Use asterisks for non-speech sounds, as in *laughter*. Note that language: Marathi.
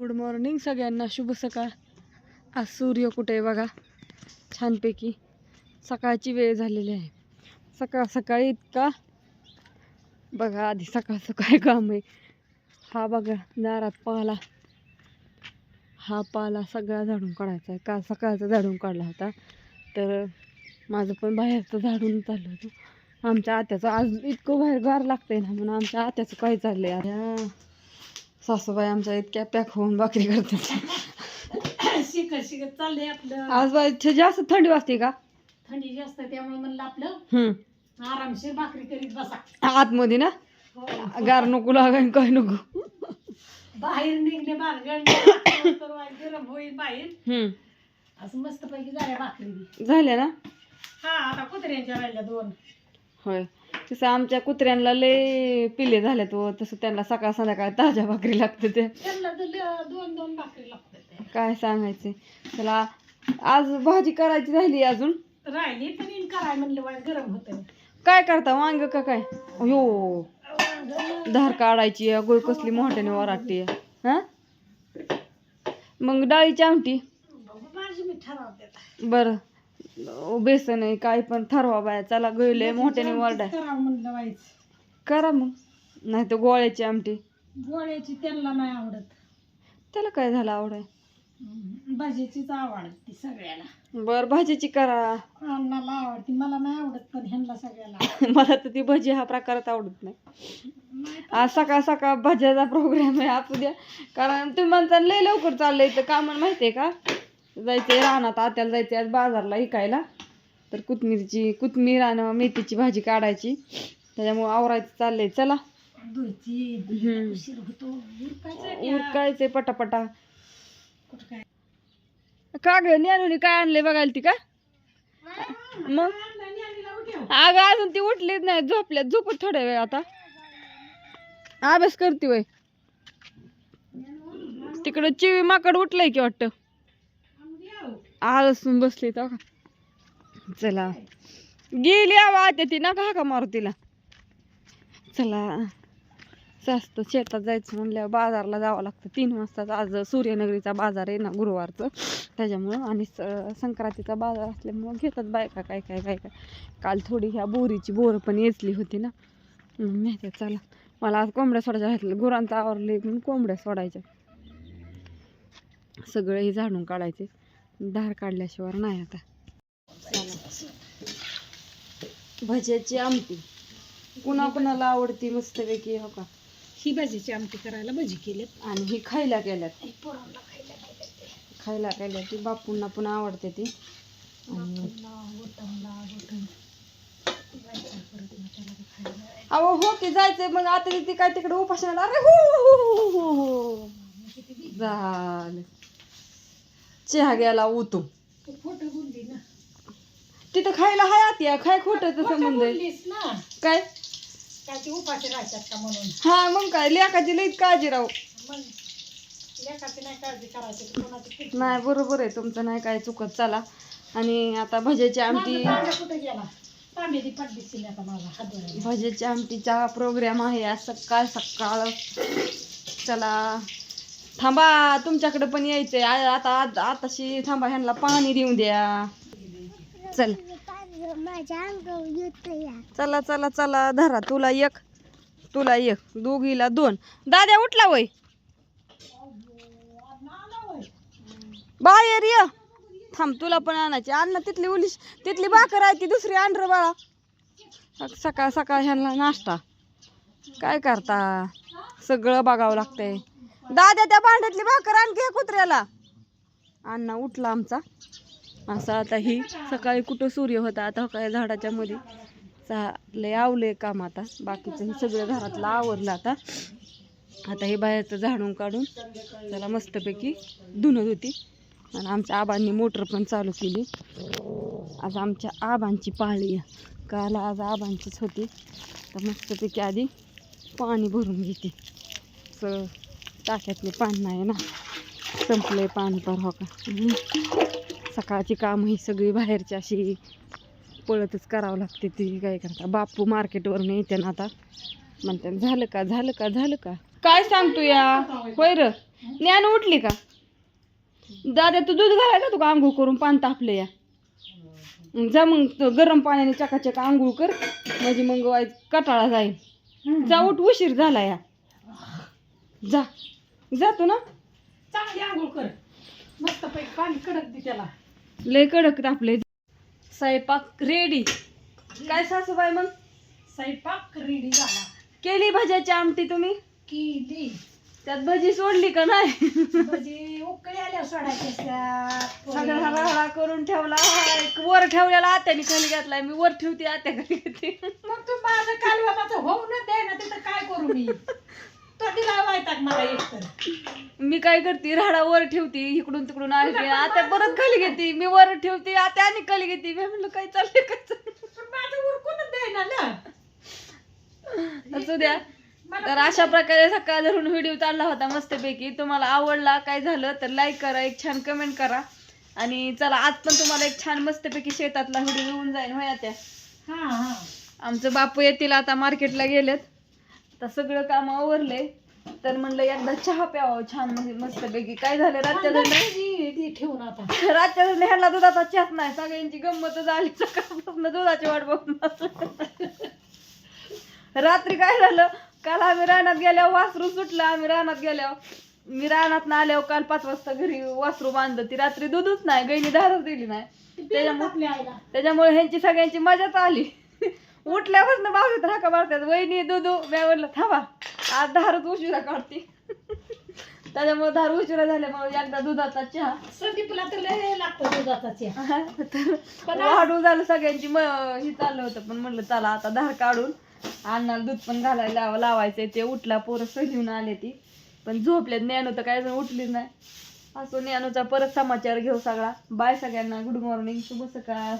गुड मॉर्निंग सगळ्यांना. शुभ सकाळ. आज सूर्य कुठे आहे बघा? छानपैकी सकाळची वेळ झालेली आहे. सकाळ सकाळी इतका बघा आधी सकाळ काय काम आहे. हा बघा दारात पाला. हा पाला सगळा झाडून काढायचा आहे. काल सकाळचा झाडून काढला होता. तर माझं पण बाहेरचं झाडून चाललं होतं. आमच्या आत्याचं आज इतकं बाहेर गार लागतंय ना म्हणून आमच्या आत्याचं काय चाललंय आता? सासूबाई आमच्या इतक्या पॅक होऊन भाकरी करतात. शिकत शिकत चाललंय आपलं. आज बाई जास्त थंडी वाजते का? थंडी जास्त त्यामुळे म्हणलं आपलं आरामशीर भाकरी करीत बसा. आतमध्ये ना? हो. गार नको लागाय काय नको. बाहेर निघले गरम होईल बाहेर. असं मस्त पैकी झाल्या भाकरी. झाल्या ना? हा आता कुत्र्यांच्या राहिल्या दोन. होय. तसं आमच्या कुत्र्यांना लय पिले झाले तो तसं त्यांना सकाळ संध्याकाळ ताज्या भाकरी लागते ते. त्यांना तर ल- दोन दोन भाकरी लागतात. काय सांगायचे? त्याला आज भाजी करायची राहिली अजून. राहिली इन कराय म्हणलं गरम होत काय करता वांग का काय? हो धार काढायची गोळ कसली मोठ्याने वराटते हा? मग डाळीची आमटी. माझी मी ठरवते बरं. बेसन आहे काय पण ठरवा बाया चला गळले मोठ्याने करावं म्हणलं व्हायचं करा मग. नाही तर गोळ्याची आमटी. गोळ्याची त्यांना नाही आवडत. त्याला काय झालं आवडाय हम्म. भाजीचीच आवडते सगळ्याला. बर भाजीची करा. अण्णाला आवडते मला नाही आवडत पण ह्यांना सगळ्याला *laughs* मला तर ती भजी हा प्रकारच आवडत नाही. आज सकाळ सकाळ भज्याचा प्रोग्राम आहे आपू द्या. कारण तुम्ही म्हणता लय लवकर चाललंय तर का म्हणून माहिती आहे का? जायचंय रानात आत्याला जायचंय आज बाजारला इकायला तर कोथमिरची कोथमीर आणि मेथीची भाजी काढायची. त्याच्यामुळे आवरायचं चाललंय. चला. उरकायचंय पटापटा. का ग न्यानुनी काय आणलंय बघायला ती का? मग. अगं अजून ती उठलीच नाही. झोपल्यात झोपत थोड्या वेळ आता. अभ्यास करते वय. तिकडं चिवी माकड उठलंय की वाटतं. आळसून बसली तर चला. गेली आवा आता ती. नका हा का मारू तिला. चला. जास्त शेतात जायचं म्हणल्यावर बाजारला जावं लागतं. तीन वाजता आज सूर्यनगरीचा बाजार आहे ना गुरुवारचं. त्याच्यामुळं आणि संक्रांतीचा बाजार असल्यामुळं घेतात बायका काय काय काय काय. काल थोडी ह्या बोरीची बोरं पण येचली होती ना. माहिती चला. मला आज कोंबड्या सोडायच्या घातल्या गुरांचं आवरले म्हणून कोंबड्या सोडायच्या. सगळं हे झाडून काढायचे. धार काढल्याशिवाय नाही आता. भज्याची आमटी. कुणा कुणाला आवडती मस्तपैकी हो का? ही भाजीची आमटी करायला भजी केलेत आणि ही खायला पोरांना खायला गेल्या ती बापूंना पण आवडते ती. अहो हो की जायचंय. मग आता ती काय तिकडे उपासनाला अरे हो हो, हो, हो, हो. बी- झालं. चहा गेला उतू. तू खोटं बोलली ना. तिथं खायला हाय आत्या खाय खोटं बोललीस ना. काय? काय ते उपाशी राहतात का म्हणून? हा मग काय लेकाची लईच काळजी राहू. मग नाही काळजी करायची तर कोणाची किती? नाही. बरोबर आहे तुमचं नाही काय चुकत. चला. आणि आता भज्याची आमटी माझा तांब्या कुठे गेला? तांब्याची पडली आता माझा हात धरायला. भज्याची आमटीचा प्रोग्राम आहे आज सकाळ सकाळ. चला. थांबा तुमच्याकडे पण यायचंय. आ- आता आ आताशी थांबा ह्यांना पाणी देऊन द्या. चल. चला चला चला धरा. तुला एक तुला एक दोघीला दोन. दाद्या उठला वय. बाहेर ये. थांब तुला पण आणायची. अन्न तिथली उलीस तिथली भाकर आहे ती दुसरी आण रे बाळा. सक- सकाळ सकाळ ह्यांना नाश्ता. काय करता? सगळं बघावं लागतंय. दादा त्या भांड्यातली भाकर आणखी कुत्र्याला. अण्णा उठला आमचा. असं आता ही सकाळी कुठं सूर्य होता आता काय झाडाच्या मध्ये लय आवले काम आता. बाकीचं हे सगळं घरातलं आवरलं आता. आता हे बाहेरचं झाडून काढून त्याला मस्तपैकी धुणत होती आणि आमच्या आबांनी मोटर पण चालू केली. आज आमच्या आबांची पाळी काल आज आबांचीच होती. तर मस्तपैकी आधी पाणी भरून घेते. स टाक्यातले पान नाही ना. संपलंय पाणी पर हो का? सकाळची कामं ही सगळी बाहेरची अशी पळतच करावं लागते ती. काय करता? बापू मार्केटवरून येते ना आता. म्हणते झालं का? झालं का? झालं का? काय सांगतो या? होय र. ज्ञान उठली का? दादा तू दूध घालायला तू का आंघोळ करून? पान तापले या. जा मग गरम पाण्याने चकाचक आंघोळ कर. म्हणजे मग कटाळा जाईल. जा उठ उशीर झाला या. जा. जा तू ना. चांगली आंघोळ कर. मस्त पैकी पाणी कडक दे त्याला. लय कडक तापले स्वयंपाक रेडी काय सासूबाई मग? स्वयंपाक रेडी झाला. केली भाज्याची आमटी तुम्ही? केली. त्यात भजी सोडली का नाही? भजी उकळी आल्या सोडायच्या असतात. सगळं हळा करून ठेवला. वर ठेवलेला आत्याने खाली घातलाय. मी वर ठेवते आत्या खाली घेते मग तू माझं कालवा माझं होऊ न दे ना तिथं काय करू मी? *laughs* तो दिला वायताक मला एक तर. मी काय करते राडा वर ठेवते इकडून तिकडून आणते आता परत खाली घेते मी वर ठेवते आता आणि खाली घेते. मी म्हणलं काय चाललंय काय चाललंय? पण माझं उरकूनच दे ना ना. असू द्या. तर अशा प्रकारे सकाळ धरून व्हिडिओ चालला होता मस्तपैकी. तुम्हाला आवडला काय झालं तर लाईक करा एक छान कमेंट करा. आणि चला आज पण तुम्हाला एक छान मस्तपैकी शेतातला व्हिडिओ येऊन जाईल होया त्या हा हा. आमचं बापू येतील आता मार्केटला गेलेत. तर सगळं काम आवरलंय तर म्हणलं एकदा चहा प्यावं छान म्हणजे मस्तपैकी. काय झालं? रातच्या ती- ठेवून आता. रातच्या धरणं ह्याला दुधाचा चहाच नाही. सगळ्यांची गंमत झाली. सकाळपासून दुधाची वाट बघून. रात्री काय झालं? काल आम्ही रानात गेल्यावर वासरू सुटलं. आम्ही रानात गेल्यावर. मी रानात ना आल्यावर काल पाच वाजता घरी वासरू बांधलं. ती रात्री दूधच नाही गईनी धारच दिली नाही. त्याच्यामुळे त्याच्यामुळे ह्यांची सगळ्यांची मजाच आली. उठल्यापासून बाजूत हाका मारतात. वहिनी दुधू मी म्हणलं थांबा आज धारच उशिरा काढते. त्याच्यामुळे धार उशिरा झाल्यामुळे एकदा दुधाचा चहा. संदीपला तर लय लागतो दुधाचा चहा. तर वाढू झालं सगळ्यांची म हे चाललं होतं पण म्हणलं चला आता धार काढून अण्णाला दूध पण घालायला लाव- लावायचंय. ते उठला पोरं सजवून आले ती. पण झोपले ज्ञानू तर काय जण उठलीच नाही. असो ज्ञानूचा परत समाचार घेऊ सगळा. बाय सगळ्यांना गुड मॉर्निंग शुभ सकाळ.